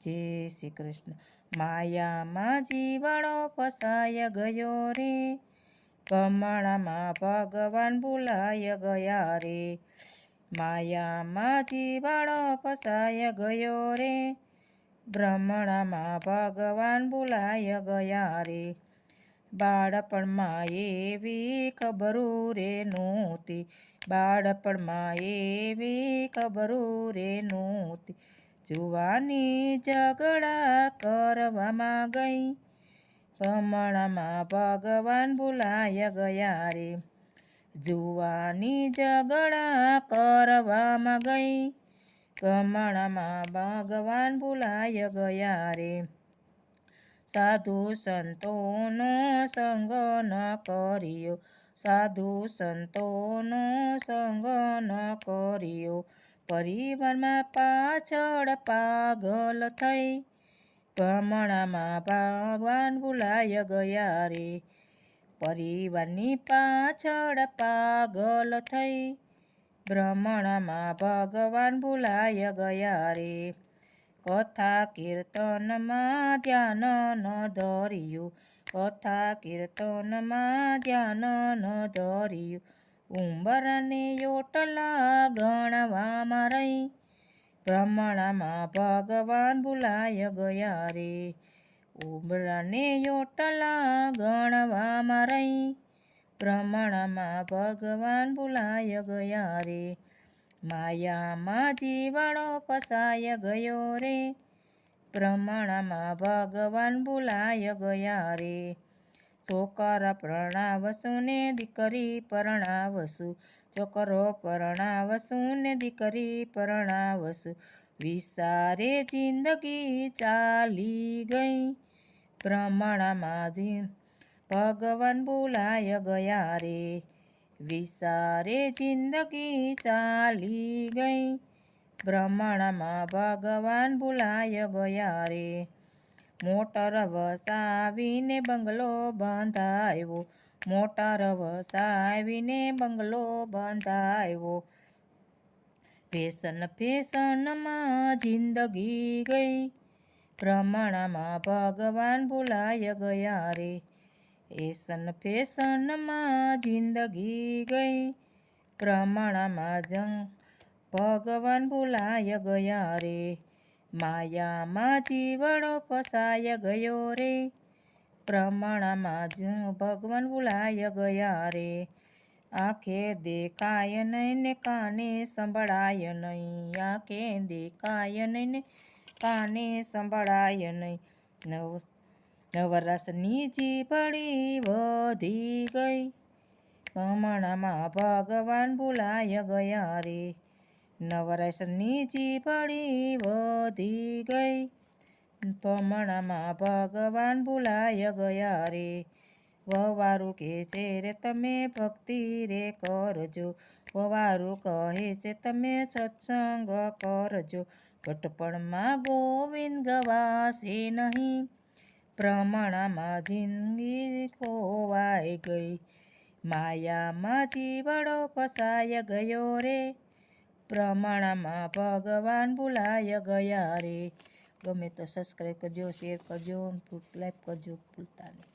જય શ્રી કૃષ્ણ. માયામાં જીવાડો ફસાય ગયો રે. કમળમાં ભગવાન ભૂલાય ગયા રે. માયામાં જીવાડો ફસાય ગયો રે. ભ્રમણામાં ભગવાન ભૂલાય ગયા રે. બાળપણમાં એવી ખબરું રે નહોતી. બાળપણમાં એવી ખબરું રે નહોતી. જુવાની ઝઘડા કરવામાં ગઈ. ભમણામાં ભગવાન ભૂલાય ગયા રે. જુવાની ઝઘડા કરવામાં ગઈ. કમળામાં ભગવાન ભૂલાય ગયા રે. સાધુ સંતોનો સંગ ન કર્યો. સાધુ સંતોનો સંગ ન કર્યો. પરિવારમાં પાછળ પાગલ થઈ. ભ્રમણામાં ભગવાન ભૂલાય ગયા રે. પરિવારની પાછળ પાગલ થઈ. ભ્રમણામાં ભગવાન ભૂલાય ગયા રે. કથા કીર્તનમાં ધ્યાન ન ધર્યું. કથા કીર્તનમાં ધ્યાન ન ધર્યું. ઉંબરને યોટલા ગણવામાં રહી. ભ્રમણામાં ભગવાન ભૂલાય ગયા રે. ઉંબરને યોટલા ગણવામાં રહી. ભ્રમણામાં ભગવાન ભૂલાય ગયા રે. માયામાં જીવાડો ફસાય ગયો રે. ભ્રમણામાં ભગવાન ભૂલાય ગયા રે. છોકરા પરણાવશું ને દીકરી પરણાવશું છોકરો પરણાવશું ને દીકરી પરણાવશું વિસારે જિંદગી ચાલી ગઈ. ભ્રમણામાં ભગવાન બોલાય ગયા રે. વિસારે જિંદગી ચાલી ગઈ. ભ્રમણમાં ભગવાન બોલાય ગયા રે. મોટર વસાવીને બંગલો બંધાયો. મોટર વસાવીને બંગલો બંધાયો. ફેશન ફેશનમાં જિંદગી ગઈ. પ્રમાણમાં ભગવાન ભૂલાય ગયા રે. એસન ફેશનમાં જિંદગી ગઈ. પ્રમાણમાં જંગ ભગવાન ભૂલાય ગયા રે. માયામાં જીવડો ફસાય ગયો રે. પ્રમાણમાં જ ભગવાન ભૂલાય ગયા રે. આંખે દેખાય નહીં ને કાને સંભળાય નહીં. આંખે દેખાય નહીં ને કાને સંભળાય નહીં. નવ નવરસની જીભડી વધી ગઈ. હમણાંમાં ભગવાન ભૂલાય ગયા રે. નવરસની જીભડી વધી ગઈ. પમણામાં ભગવાન ભૂલાય ગયા રે. વવારું કે છે, રે તમે ભક્તિ રે કરજો. વવારું કહે છે, તમે સત્સંગ કરજો. ઘટપણમાં ગોવિંદ ગવાશે નહીં. પ્રમાણમાં જિંદગી ખોવાઈ ગઈ. માયામાં જીવડો ફસાય ગયો રે. ભ્રમણામાં ભગવાન ભૂલાય ગયા રે. ગમે તો સબસ્ક્રાઈબ કરજો શેર કરજો લાઈક કરજો ભૂલતા નહીં.